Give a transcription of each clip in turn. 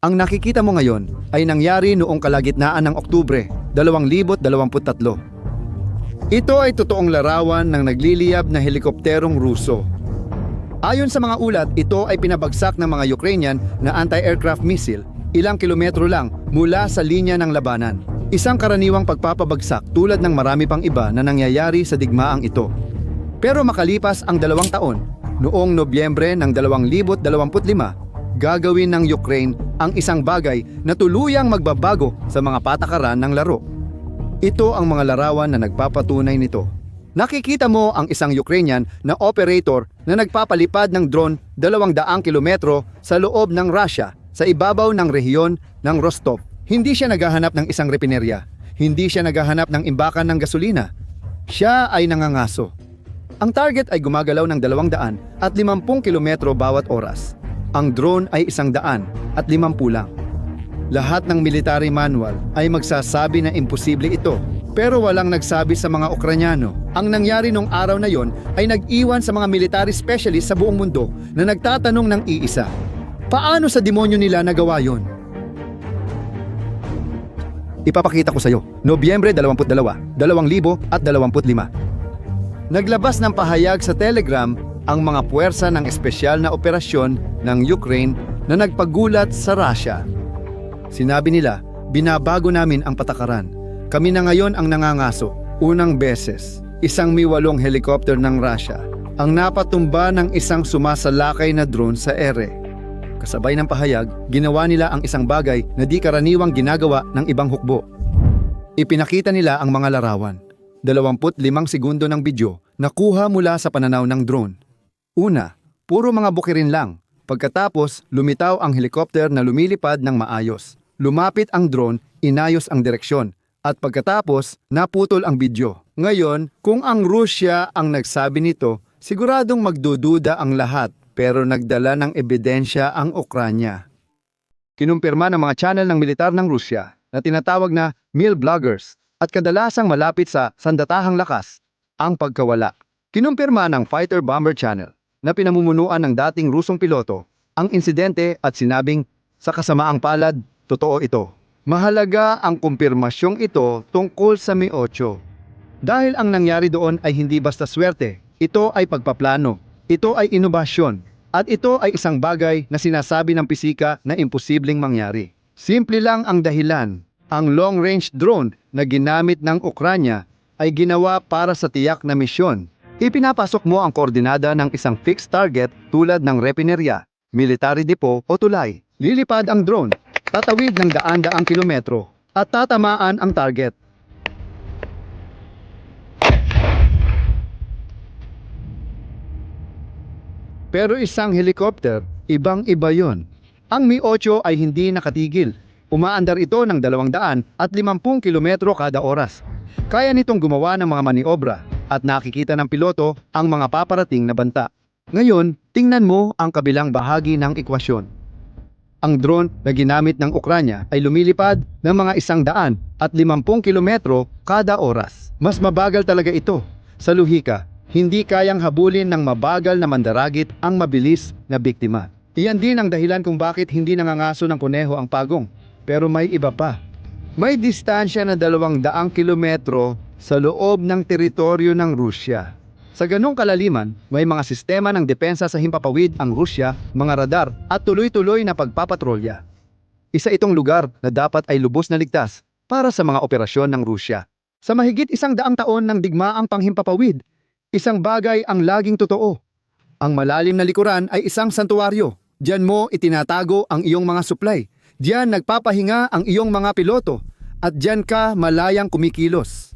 Ang nakikita mo ngayon ay nangyari noong kalagitnaan ng Oktubre 2023. Ito ay totoong larawan ng nagliliyab na helikopterong Ruso. Ayon sa mga ulat, ito ay pinabagsak ng mga Ukrainian na anti-aircraft missile ilang kilometro lang mula sa linya ng labanan. Isang karaniwang pagpapabagsak tulad ng marami pang iba na nangyayari sa digmaang ito. Pero makalipas ang dalawang taon, noong Nobyembre ng 2025, gagawin ng Ukraine ang isang bagay na tuluyang magbabago sa mga patakaran ng laro. Ito ang mga larawan na nagpapatunay nito. Nakikita mo ang isang Ukrainian na operator na nagpapalipad ng drone 200 kilometro sa loob ng Russia sa ibabaw ng rehiyon ng Rostov. Hindi siya naghahanap ng isang repinerya. Hindi siya naghahanap ng imbakan ng gasolina. Siya ay nangangaso. Ang target ay gumagalaw ng 200 at 50 kilometro bawat oras. Ang drone ay isang daan at 50 lang. Lahat ng military manual ay magsasabi na imposible ito. Pero walang nagsabi sa mga Ukranyano. Ang nangyari nung araw na yon ay nag-iwan sa mga military specialist sa buong mundo na nagtatanong ng iisa. Paano sa demonyo nila nagawa yon? Ipapakita ko sa iyo. Nobyembre 22, 2025. Naglabas ng pahayag sa Telegram ang mga puwersa ng espesyal na operasyon ng Ukraine na nagpagulat sa Russia. Sinabi nila, binabago namin ang patakaran. Kami na ngayon ang nangangaso. Unang beses, isang miwalong helicopter ng Russia ang napatumba ng isang sumasalakay na drone sa ere. Kasabay ng pahayag, ginawa nila ang isang bagay na di karaniwang ginagawa ng ibang hukbo. Ipinakita nila ang mga larawan. 25 segundo ng video na kuha mula sa pananaw ng drone. Una, puro mga bukirin lang. Pagkatapos, lumitaw ang helicopter na lumilipad ng maayos. Lumapit ang drone, inayos ang direksyon. At pagkatapos, naputol ang video. Ngayon, kung ang Rusya ang nagsabi nito, siguradong magdududa ang lahat pero nagdala ng ebidensya ang Ukranya. Kinumpirma ng mga channel ng militar ng Rusya na tinatawag na mil bloggers at kadalasang malapit sa sandatahang lakas ang pagkawala. Kinumpirma ng Fighter Bomber Channel na pinamumunuan ng dating Rusong piloto ang insidente at sinabing sa kasamaang palad, totoo ito. Mahalaga ang kumpirmasyong ito tungkol sa Mi 8. Dahil ang nangyari doon ay hindi basta swerte, ito ay pagpaplano, ito ay inobasyon, at ito ay isang bagay na sinasabi ng pisika na imposibleng mangyari. Simple lang ang dahilan. Ang long-range drone na ginamit ng Ukranya ay ginawa para sa tiyak na misyon. Ipinapasok mo ang koordinada ng isang fixed target tulad ng repinerya, military depot o tulay. Lilipad ang drone, tatawid ng daan-daang kilometro, at tatamaan ang target. Pero isang helicopter, ibang-iba yon. Ang Mi-8 ay hindi nakatigil. Umaandar ito ng 200 at 50 kilometro kada oras. Kaya nitong gumawa ng mga maniobra at nakikita ng piloto ang mga paparating na banta. Ngayon, tingnan mo ang kabilang bahagi ng ekwasyon. Ang drone na ginamit ng Ukranya ay lumilipad ng mga isang daan at 50 kilometro kada oras. Mas mabagal talaga ito. Sa luhika, hindi kayang habulin ng mabagal na mandaragit ang mabilis na biktima. Iyan din ang dahilan kung bakit hindi nangangaso ng kuneho ang pagong. Pero may iba pa. May distansya na 200 kilometro sa loob ng teritoryo ng Rusya. Sa ganong kalaliman, may mga sistema ng depensa sa himpapawid ang Rusya, mga radar at tuloy-tuloy na pagpapatrolya. Isa itong lugar na dapat ay lubos na ligtas para sa mga operasyon ng Rusya. Sa mahigit isang daang taon ng digmaang panghimpapawid, isang bagay ang laging totoo. Ang malalim na likuran ay isang santuaryo. Diyan mo itinatago ang iyong mga supply. Diyan nagpapahinga ang iyong mga piloto. At diyan ka malayang kumikilos.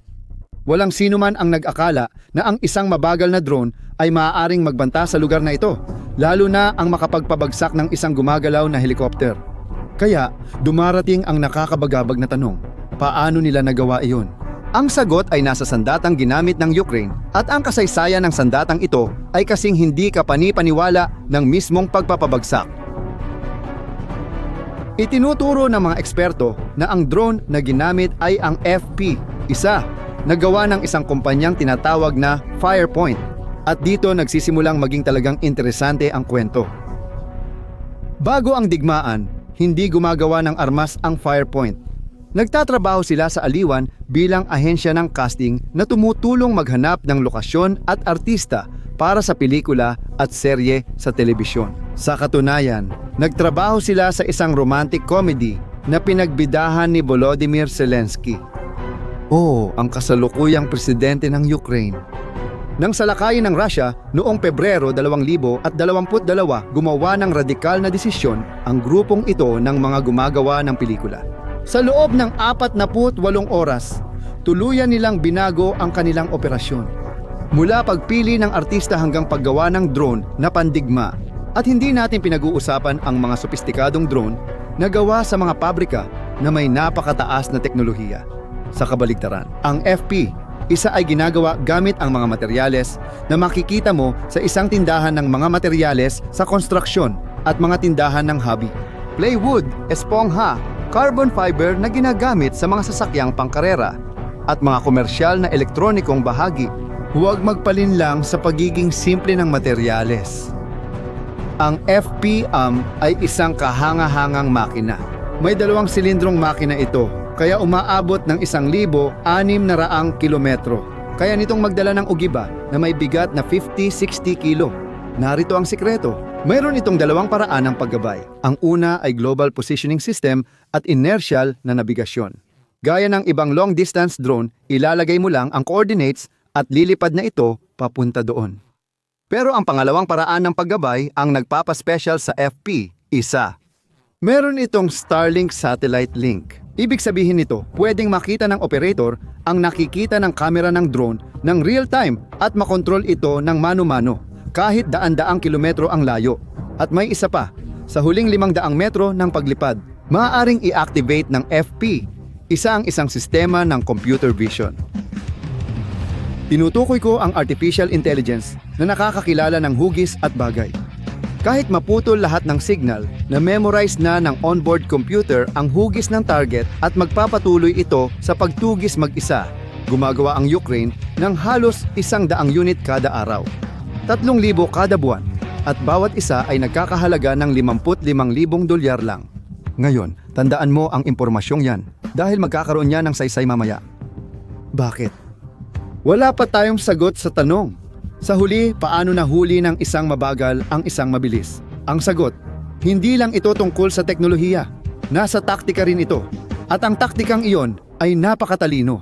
Walang sino man ang nag-akala na ang isang mabagal na drone ay maaaring magbanta sa lugar na ito, lalo na ang makapagpabagsak ng isang gumagalaw na helikopter. Kaya, dumarating ang nakakabagabag na tanong, paano nila nagawa iyon? Ang sagot ay nasa sandatang ginamit ng Ukraine at ang kasaysayan ng sandatang ito ay kasing hindi kapani-paniwala ng mismong pagpapabagsak. Itinuturo ng mga eksperto na ang drone na ginamit ay ang FP, isa, nagawa ng isang kumpanyang tinatawag na Firepoint. At dito nagsisimulang maging talagang interesante ang kwento. Bago ang digmaan, hindi gumagawa ng armas ang Firepoint. Nagtatrabaho sila sa Aliwan bilang ahensya ng casting na tumutulong maghanap ng lokasyon at artista para sa pelikula at serye sa telebisyon. Sa katunayan, nagtrabaho sila sa isang romantic comedy na pinagbidahan ni Volodymyr Zelensky. Oo, ang kasalukuyang presidente ng Ukraine. Nang salakayin ng Russia noong Pebrero 2022, gumawa ng radikal na desisyon ang grupong ito ng mga gumagawa ng pelikula. Sa loob ng 48 oras, tuluyan nilang binago ang kanilang operasyon. Mula pagpili ng artista hanggang paggawa ng drone na pandigma. At hindi natin pinag-uusapan ang mga sopistikadong drone na gawa sa mga pabrika na may napakataas na teknolohiya. Sa kabaligtaran, ang FP, isa ay ginagawa gamit ang mga materyales na makikita mo sa isang tindahan ng mga materyales sa konstruksyon at mga tindahan ng hobby. Plywood, espongha, carbon fiber na ginagamit sa mga sasakyang pangkarera at mga komersyal na elektronikong bahagi. Huwag magpalinlang sa pagiging simple ng materyales. Ang FPAM ay isang kahanga-hangang makina. May dalawang silindrong makina ito, kaya umaabot ng isang libo anim na raang kilometro. Kaya nitong magdala ng ugiba na may bigat na 50-60 kilo. Narito ang sikreto. Mayroon itong dalawang paraan ng paggabay. Ang una ay Global Positioning System at inertial na nabigasyon. Gaya ng ibang long-distance drone, ilalagay mo lang ang coordinates at lilipad na ito papunta doon. Pero ang pangalawang paraan ng paggabay ang nagpapaspecial sa FP, isa. Meron itong Starlink Satellite Link. Ibig sabihin nito, pwedeng makita ng operator ang nakikita ng kamera ng drone ng real time at makontrol ito ng mano-mano kahit daan-daang kilometro ang layo. At may isa pa, sa huling limang daang metro ng paglipad, maaaring i-activate ng FP, isa ang isang sistema ng computer vision. Tinutukoy ko ang artificial intelligence na nakakakilala ng hugis at bagay. Kahit maputol lahat ng signal, na memorize na ng onboard computer ang hugis ng target at magpapatuloy ito sa pagtugis mag-isa. Gumagawa ang Ukraine ng halos isang daang unit kada araw. 3,000 kada buwan at bawat isa ay nagkakahalaga ng 55,000 dolyar lang. Ngayon, tandaan mo ang impormasyong yan dahil magkakaroon niya ng saysay mamaya. Bakit? Wala pa tayong sagot sa tanong. Sa huli, paano nahuli ng isang mabagal ang isang mabilis? Ang sagot, hindi lang ito tungkol sa teknolohiya. Nasa taktika rin ito. At ang taktikang iyon ay napakatalino.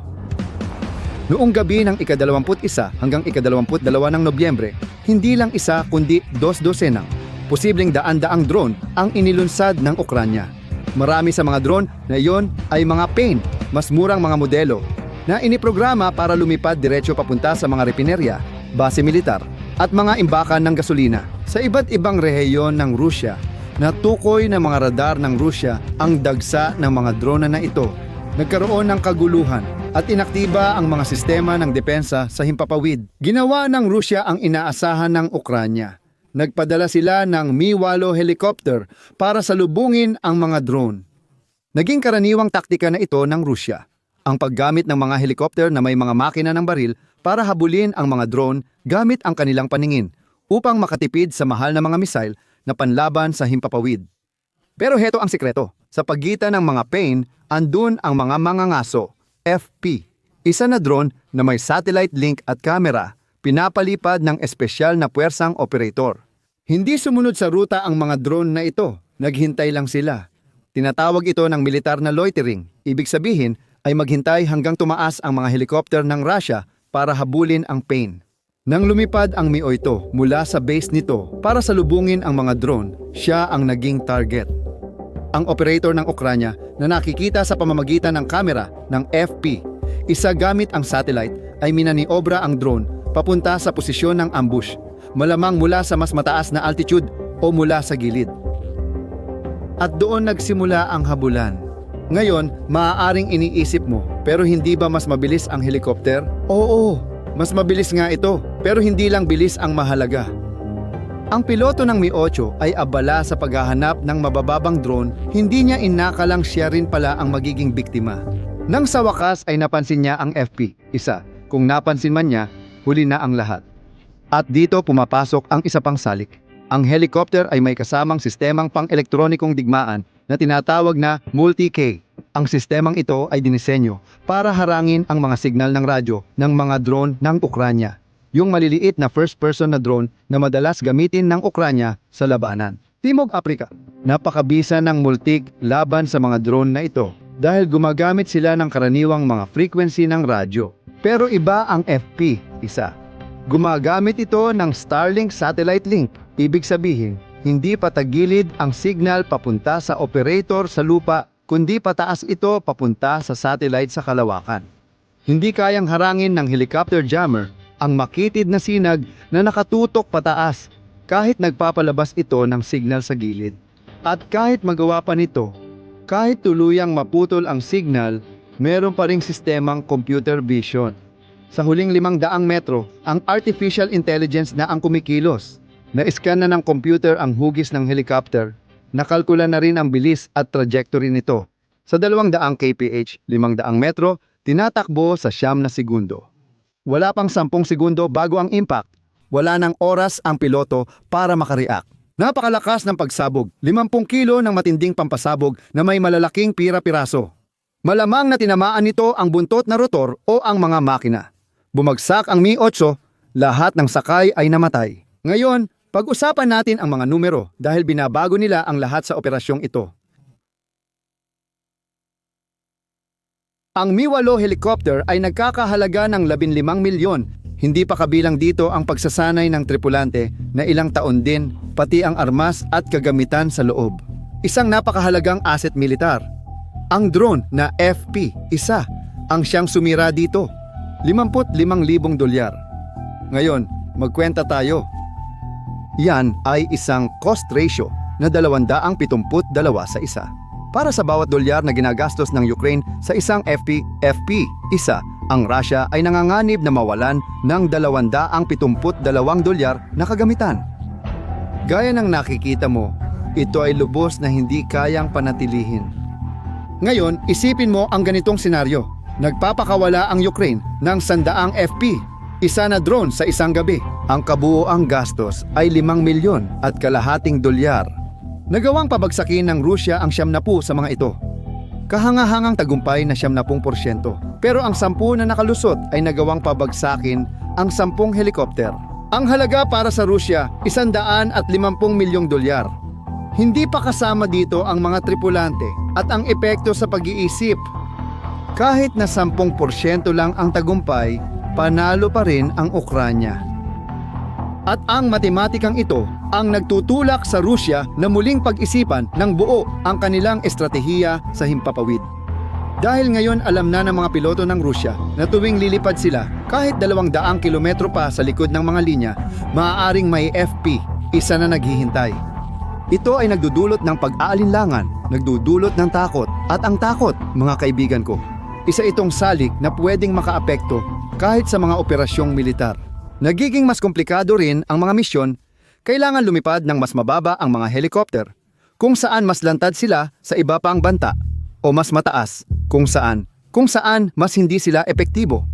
Noong gabi ng ika-21 hanggang ika-22 ng Nobyembre, hindi lang isa kundi dos dosenang, posibleng daan-daang drone ang inilunsad ng Ukranya. Marami sa mga drone na iyon ay mga pain, mas murang mga modelo, na iniprograma para lumipad diretso papunta sa mga repinerya, base militar, at mga imbakan ng gasolina. Sa iba't ibang rehiyon ng Rusya, natukoy ng mga radar ng Rusya ang dagsa ng mga drone na ito. Nagkaroon ng kaguluhan at inaktiba ang mga sistema ng depensa sa himpapawid. Ginawa ng Rusya ang inaasahan ng Ukranya. Nagpadala sila ng Mi-8 helicopter para salubungin ang mga drone. Naging karaniwang taktika na ito ng Rusya. Ang paggamit ng mga helicopter na may mga makina ng baril para habulin ang mga drone gamit ang kanilang paningin upang makatipid sa mahal na mga misail na panlaban sa himpapawid. Pero heto ang sikreto. Sa pagitan ng mga pain, andun ang mga mangangaso, FP. Isa na drone na may satellite link at camera, pinapalipad ng espesyal na puwersang operator. Hindi sumunod sa ruta ang mga drone na ito, naghintay lang sila. Tinatawag ito ng militar na loitering. Ibig sabihin ay maghintay hanggang tumaas ang mga helicopter ng Russia para habulin ang pain. Nang lumipad ang Mi-8 mula sa base nito para salubungin ang mga drone, siya ang naging target. Ang operator ng Ukranya na nakikita sa pamamagitan ng kamera ng FP, isa gamit ang satellite ay minaniobra ang drone papunta sa posisyon ng ambush, malamang mula sa mas mataas na altitude o mula sa gilid. At doon nagsimula ang habulan. Ngayon, maaaring iniisip mo, pero hindi ba mas mabilis ang helicopter? Oo, mas mabilis nga ito, pero hindi lang bilis ang mahalaga. Ang piloto ng Mi-8 ay abala sa paghahanap ng mabababang drone, hindi niya inakalang siya rin pala ang magiging biktima. Nang sa wakas ay napansin niya ang FP, isa. Kung napansin man niya, huli na ang lahat. At dito pumapasok ang isa pang salik. Ang helicopter ay may kasamang sistemang pang-elektronikong digmaan na tinatawag na Multi-K. Ang sistemang ito ay dinisenyo para harangin ang mga signal ng radyo ng mga drone ng Ukranya. Yung maliliit na first-person na drone na madalas gamitin ng Ukranya sa labanan. Timog Afrika. Napakabisa ng multik laban sa mga drone na ito dahil gumagamit sila ng karaniwang mga frequency ng radyo. Pero iba ang FP, isa. Gumagamit ito ng Starlink satellite link. Ibig sabihin, hindi patagilid ang signal papunta sa operator sa lupa, kundi pataas ito papunta sa satellite sa kalawakan. Hindi kayang harangin ng helicopter jammer ang makitid na sinag na nakatutok pataas kahit nagpapalabas ito ng signal sa gilid. At kahit magawa pa nito, kahit tuluyang maputol ang signal, meron pa ring sistemang computer vision. Sa huling limang daang metro, ang artificial intelligence na ang kumikilos. Na-scan na ng computer ang hugis ng helicopter. Nakalkula na rin ang bilis at trajectory nito. Sa dalawang daang kph, limang daang metro, tinatakbo sa siyam na segundo. Wala pang sampung segundo bago ang impact. Wala ng oras ang piloto para makareact. Napakalakas ng pagsabog, 50 kilo ng matinding pampasabog na may malalaking pira-piraso. Malamang na tinamaan nito ang buntot na rotor o ang mga makina. Bumagsak ang Mi-8, lahat ng sakay ay namatay. Ngayon, pag-usapan natin ang mga numero dahil binabago nila ang lahat sa operasyong ito. Ang Mi-8 helicopter ay nagkakahalaga ng 15 milyon. Hindi pa kabilang dito ang pagsasanay ng tripulante na ilang taon din, pati ang armas at kagamitan sa loob. Isang napakahalagang asset militar. Ang drone na FP, isa, ang siyang sumira dito. 55,000 dolyar. Ngayon, magkwenta tayo. Yan ay isang cost ratio na 272 sa isa. Para sa bawat dolyar na ginagastos ng Ukraine sa isang FP, FP, isa, ang Russia ay nanganganib na mawalan ng 272 dolyar na kagamitan. Gaya ng nakikita mo, ito ay lubos na hindi kayang panatilihin. Ngayon, isipin mo ang ganitong senaryo. Nagpapakawala ang Ukraine ng sandaang FP, isa na drone sa isang gabi. Ang kabuoang gastos ay 5 milyon at kalahating dolyar. Nagawang pabagsakin ng Rusya ang siyam na po sa mga ito. Kahangahangang tagumpay na siyam na pong porsyento. Pero ang sampu na nakalusot ay nagawang pabagsakin ang sampung helikopter. Ang halaga para sa Rusya, isandaan at limampung milyong dolyar. Hindi pa kasama dito ang mga tripulante at ang epekto sa pag-iisip. Kahit na 10% lang ang tagumpay, panalo pa rin ang Ukranya. At ang matematikang ito ang nagtutulak sa Rusya na muling pag-isipan ng buo ang kanilang estratehiya sa himpapawid. Dahil ngayon alam na ng mga piloto ng Rusya na tuwing lilipad sila kahit dalawang daang kilometro pa sa likod ng mga linya, maaaring may FP, isa na naghihintay. Ito ay nagdudulot ng pag-aalinlangan, nagdudulot ng takot, at ang takot, mga kaibigan ko, isa itong salik na pwedeng makaapekto kahit sa mga operasyong militar. Nagiging mas komplikado rin ang mga misyon, kailangan lumipad ng mas mababa ang mga helicopter, kung saan mas lantad sila sa iba pang banta, o mas mataas, kung saan, kung saan mas hindi sila epektibo.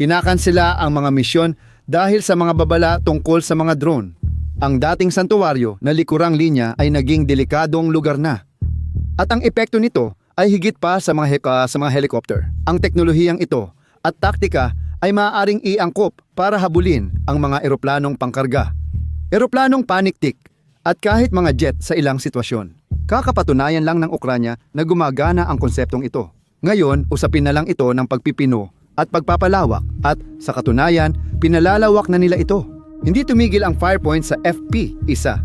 Kinakansela ang mga misyon dahil sa mga babala tungkol sa mga drone. Ang dating santuwaryo na likurang linya ay naging delikadong lugar na. At ang epekto nito ay higit pa sa mga, heka, sa mga helicopter. Ang teknolohiyang ito at taktika ay maaaring iangkop para habulin ang mga eroplanong pangkarga. Eroplanong paniktik at kahit mga jet sa ilang sitwasyon. Kakapatunayan lang ng Ukranya na gumagana ang konseptong ito. Ngayon, usapin na lang ito ng pagpipino at pagpapalawak at sa katunayan, pinalalawak na nila ito. Hindi tumigil ang Firepoint sa FP-1.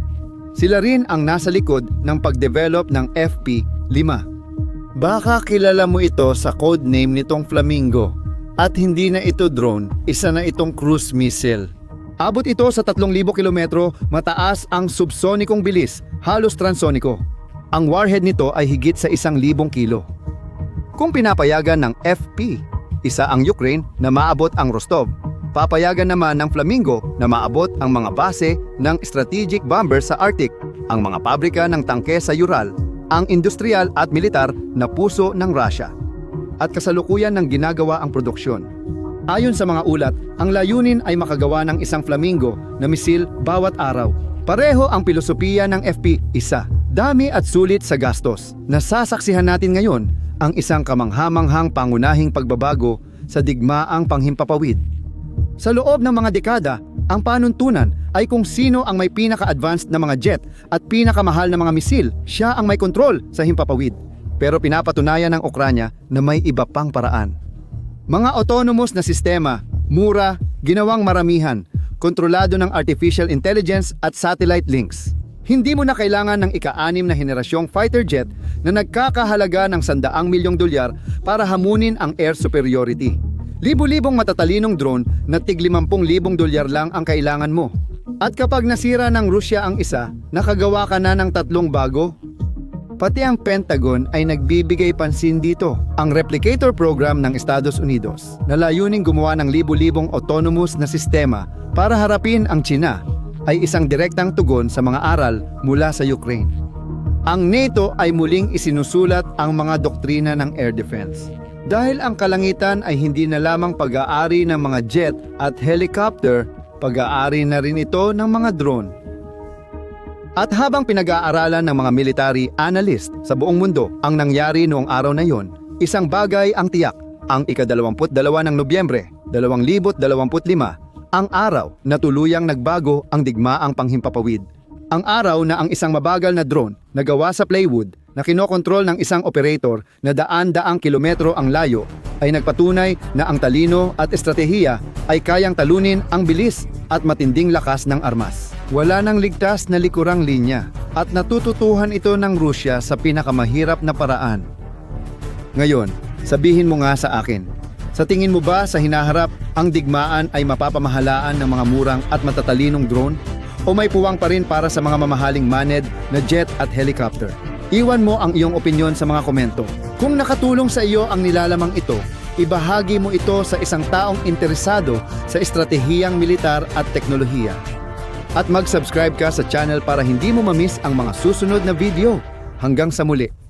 Sila rin ang nasa likod ng pagdevelop ng FP-5. Baka kilala mo ito sa code name nitong Flamingo. At hindi na ito drone, isa na itong cruise missile. Abot ito sa 3,000 kilometro, mataas ang subsonikong bilis, halos transoniko. Ang warhead nito ay higit sa 1,000 kilo. Kung pinapayagan ng FP, isa ang Ukraine na maabot ang Rostov. Papayagan naman ng Flamingo na maabot ang mga base ng strategic bomber sa Arctic, ang mga pabrika ng tangke sa Ural, ang industrial at militar na puso ng Russia. At kasalukuyan ng ginagawa ang produksyon. Ayon sa mga ulat, ang layunin ay makagawa ng isang Flamingo na misil bawat araw. Pareho ang pilosopiya ng FP, isa, Dami at sulit sa gastos. Nasasaksihan natin ngayon ang isang kamanghamanghang pangunahing pagbabago sa digmaang panghimpapawid. Sa loob ng mga dekada, ang panuntunan ay kung sino ang may pinaka-advanced na mga jet at pinakamahal na mga misil, siya ang may kontrol sa himpapawid. Pero pinapatunayan ng Ukranya na may iba pang paraan. Mga autonomous na sistema, mura, ginawang maramihan, kontrolado ng artificial intelligence at satellite links. Hindi mo na kailangan ng ika-anim na henerasyong fighter jet na nagkakahalaga ng sandaang milyong dolyar para hamunin ang air superiority. Libo-libong matatalinong drone na tig 50,000 dolyar lang ang kailangan mo. At kapag nasira ng Rusya ang isa, nakagawa ka na ng tatlong bago? Pati ang Pentagon ay nagbibigay pansin dito. Ang Replicator Program ng Estados Unidos na layuning gumawa ng libu-libong autonomous na sistema para harapin ang China ay isang direktang tugon sa mga aral mula sa Ukraine. Ang NATO ay muling isinusulat ang mga doktrina ng air defense. Dahil ang kalangitan ay hindi na lamang pag-aari ng mga jet at helicopter, pag-aari na rin ito ng mga drone. At habang pinag-aaralan ng mga military analyst sa buong mundo ang nangyari noong araw na yon, isang bagay ang tiyak, ang ika-22 ng Nobyembre, 2025, ang araw na tuluyang nagbago ang digmaang panghimpapawid. Ang araw na ang isang mabagal na drone na gawa sa plywood na kinokontrol ng isang operator na daan-daang kilometro ang layo ay nagpatunay na ang talino at estratehiya ay kayang talunin ang bilis at matinding lakas ng armas. Wala nang ligtas na likurang linya at natututuhan ito ng Rusya sa pinakamahirap na paraan. Ngayon, sabihin mo nga sa akin, sa tingin mo ba sa hinaharap ang digmaan ay mapapamahalaan ng mga murang at matatalinong drone? O may puwang pa rin para sa mga mamahaling maned na jet at helicopter? Iwan mo ang iyong opinyon sa mga komento. Kung nakatulong sa iyo ang nilalamang ito, ibahagi mo ito sa isang taong interesado sa estratehiyang militar at teknolohiya. At mag-subscribe ka sa channel para hindi mo mamiss ang mga susunod na video. Hanggang sa muli.